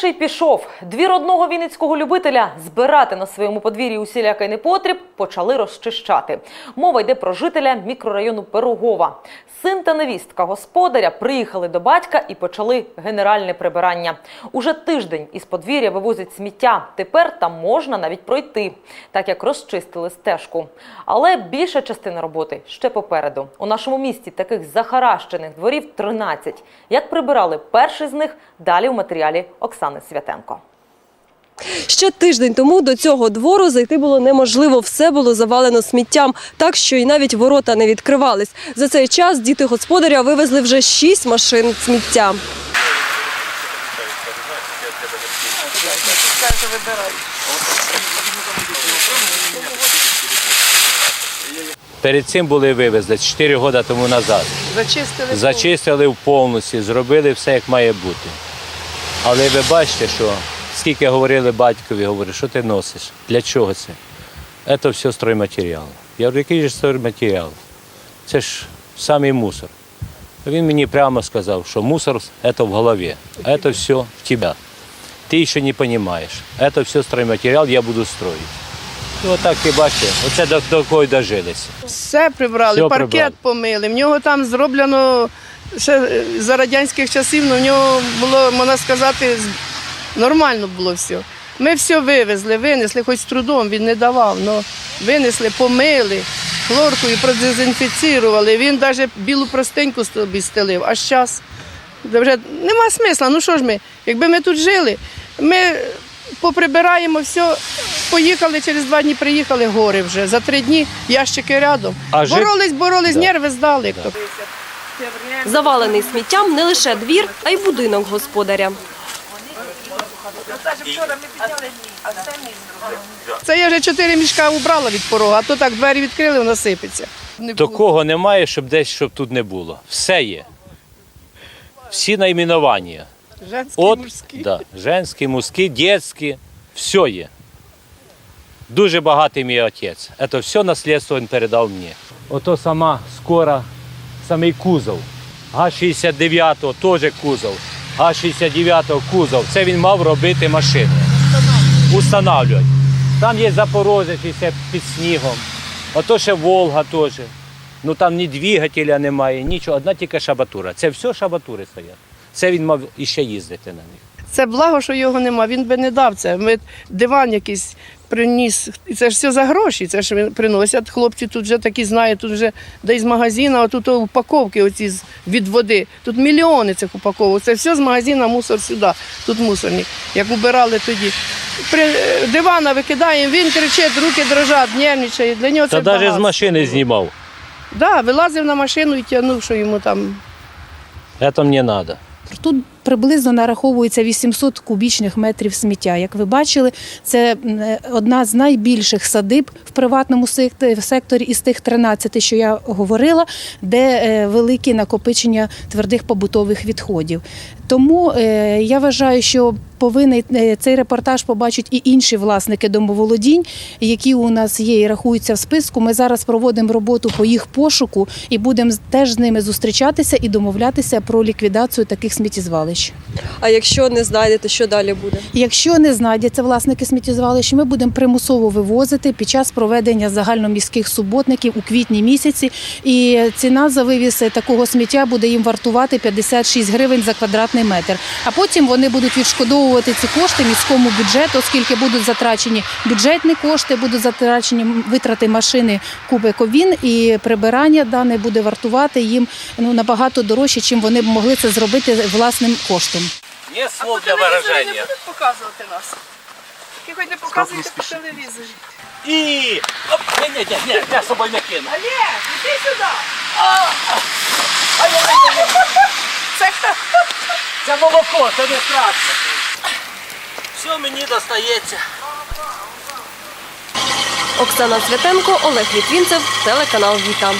Перший пішов. Двір одного вінницького любителя збирати на своєму подвір'ї усілякий непотріб почали розчищати. Мова йде про жителя мікрорайону Пирогова. Син та невістка господаря приїхали до батька і почали генеральне прибирання. Уже тиждень із подвір'я вивозять сміття. Тепер там можна навіть пройти, так як розчистили стежку. Але більша частина роботи ще попереду. У нашому місті таких захаращених дворів 13. Як прибирали перший з них, далі у матеріалі Оксани Святенко. Ще тиждень тому до цього двору зайти було неможливо. Все було завалено сміттям, так що і навіть ворота не відкривались. За цей час діти господаря вивезли вже шість машин сміття. Перед цим були вивезли 4 роки тому назад. Зачистили. Зачистили повністю, зробили все, як має бути. Але ви бачите, що скільки говорили батькові, говорю, що ти носиш? Для чого це? Це все стройматеріал. Я говорю, який же стройматеріал? Це ж самий мусор. Він мені прямо сказав, що мусор це в голові, це все в тебе. Ти ще не розумієш. Це все стройматеріал, я буду строїти. І отак ти бачите, оце до, й дожилися. Все прибрали, Все паркет прибрали. помили. В нього там зроблено ще е, за радянських часів, ну, в нього було, можна сказати, нормально було все. Ми все вивезли, винесли, хоч з трудом він не давав, але винесли, помили, хлоркою продезінфіцірували. Він навіть білу простеньку собі стелив. А зараз вже нема смисла. Ну що ж ми, якби ми тут жили, ми поприбираємо все, поїхали, через два дні приїхали гори вже. За три дні ящики рядом. А боролись, боролись, Да. нерви здали. то. Завалений сміттям не лише двір, а й будинок господаря. Це я вже чотири мішка убрала від порога, а то так двері відкрили, воно сипеться. Такого немає, щоб десь щоб тут не було. Все є. Всі найменування. Женські, От, мужські. да, женські, мужські, дітські, все є. Дуже багатий мій отець. Це все наслідство він передав мені. Ото сама скора, самий кузов. Га-69 теж кузов. Га-69 кузов. Це він мав робити машини. Устанавлювати. Там є Запорожець ще під снігом. Ото ще Волга теж. Ну там ні двигателя немає, нічого, одна тільки шабатура. Це все шабатури стоять. Це він мав іще їздити на них. Це благо, що його нема. Він би не дав це. Ми диван якийсь приніс. І це ж все за гроші. Це ж приносять. Хлопці тут вже такі знають, тут вже десь з магазину, а тут упаковки оці від води. Тут мільйони цих упаковок. Це все з магазину мусор сюди. Тут мусорник. Як убирали тоді. При е, дивана викидаємо, він кричить, руки дрожать, нервничає. Для нього це Та навіть з багатство машини знімав. Да, вилазив на машину і тягнув, що йому там Це мені треба. Тут приблизно нараховується 800 кубічних метрів сміття. Як ви бачили, це одна з найбільших садиб в приватному секторі із тих 13, що я говорила, де е, великі накопичення твердих побутових відходів. Тому е, я вважаю, що повинен е, цей репортаж побачать і інші власники домоволодінь, які у нас є і рахуються в списку. Ми зараз проводимо роботу по їх пошуку і будемо теж з ними зустрічатися і домовлятися про ліквідацію таких сміттєзвалищ. А якщо не знайдете, що далі буде? Якщо не знайдяться власники сміттєзвалищ, ми будемо примусово вивозити під час проведення загальноміських суботників у квітні місяці. І ціна за вивіз такого сміття буде їм вартувати 56 гривень за квадратний метр. А потім вони будуть відшкодовувати ці кошти міському бюджету, оскільки будуть затрачені бюджетні кошти, будуть затрачені витрати машини кубиковін, і прибирання дане буде вартувати їм ну набагато дорожче, чим вони б могли це зробити власним коштом. Є слов для вираження. показувати нас. Тільки хоч не показуйте по телевізорі. І оп, ні, ні, ні, ні, я з собою не кину. Олег, іди сюди. Це молоко, це не страшно. Все мені достається. Оксана Святенко, Олег Літвінцев, телеканал Віта.